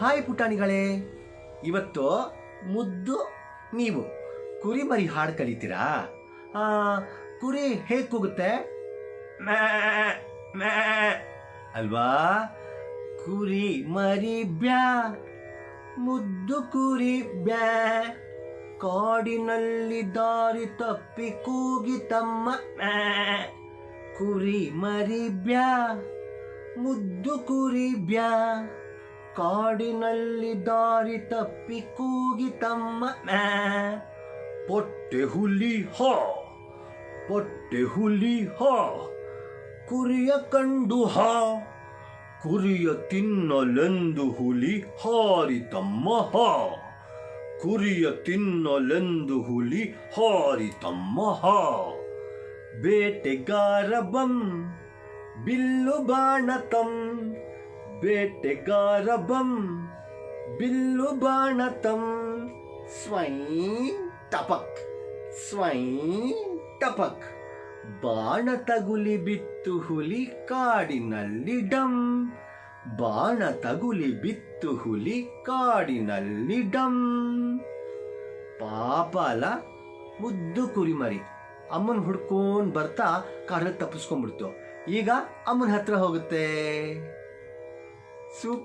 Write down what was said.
Hi ಪುಟಾಣಿಗಳೇ. ಇವತ್ತು ಮುದ್ದು ನೀವು ಕುರಿ ಮರಿ ಹಾಡು ಕಲಿತೀರಾ? ಆ, ಕುರಿ ಹೇಗೆ ಕೂಗುತ್ತೆ. ಅಲ್ವಾ? ಕುರಿ ಮರಿ ಬ್ಯಾ ಮುದ್ದು ಕುರಿ ಬ್ಯಾ. ಕಾಡಿನಲ್ಲಿ ದಾರಿ ತಪ್ಪಿ ಕೂಗಿ ತಮ್ಮ. ಕುರಿ ಮರಿ ಬ್ಯಾ ಮುದ್ದು ಕುರಿ ಬ್ಯಾ. ಕಾಡಿನಲ್ಲಿ ದಾರಿ ತಪ್ಪಿ ಕೂಗಿತಮ್ಮ ಮ್ಯಾ. ಪೊಟ್ಟೆ ಹುಲಿ ಹಾ. ಪೊಟ್ಟೆ ಹುಲಿ ಹಾ. ಕುರಿಯ ಕಂಡು ಹಾ. ಕುರಿಯ ತಿನ್ನಲೆಂದು ಹುಲಿ ಹಾರಿತಮ್ಮ ಹಾ. ಕುರಿಯ ತಿನ್ನಲೆಂದು ಹುಲಿ ಹಾರಿತಮ್ಮ ಹಾ. ಬೇಟೆಗಾರ ಬಂ, ಬಿಲ್ಲು ಬೇಟೆಗಾರ ಬಂ ಬಿಲ್ಲು ಬಾಣ ತಂ ಸ್ವೈ ಟಪಕ್ ಸ್ವೈ ಟಪಕ್. ಬಾಣ ತಗುಲಿ ಬಿತ್ತು ಹುಲಿ ಕಾಡಿನಲ್ಲಿ ಡಂ ಬಾಣ ತಗುಲಿ ಬಿತ್ತು ಹುಲಿ ಕಾಡಿನಲ್ಲಿ ಡಂ ಪಾಪಲ, ಮುದ್ದು ಕುರಿಮರಿ. ಅಮ್ಮನ ಹುಡ್ಕೊಂಡು ಬರ್ತಾ ಕಾಡಲ್ಲಿ ತಪ್ಪಿಸ್ಕೊಂಡ್ಬಿಡ್ತು. ಈಗ ಅಮ್ಮನ ಹತ್ರ ಹೋಗುತ್ತೆ. Super.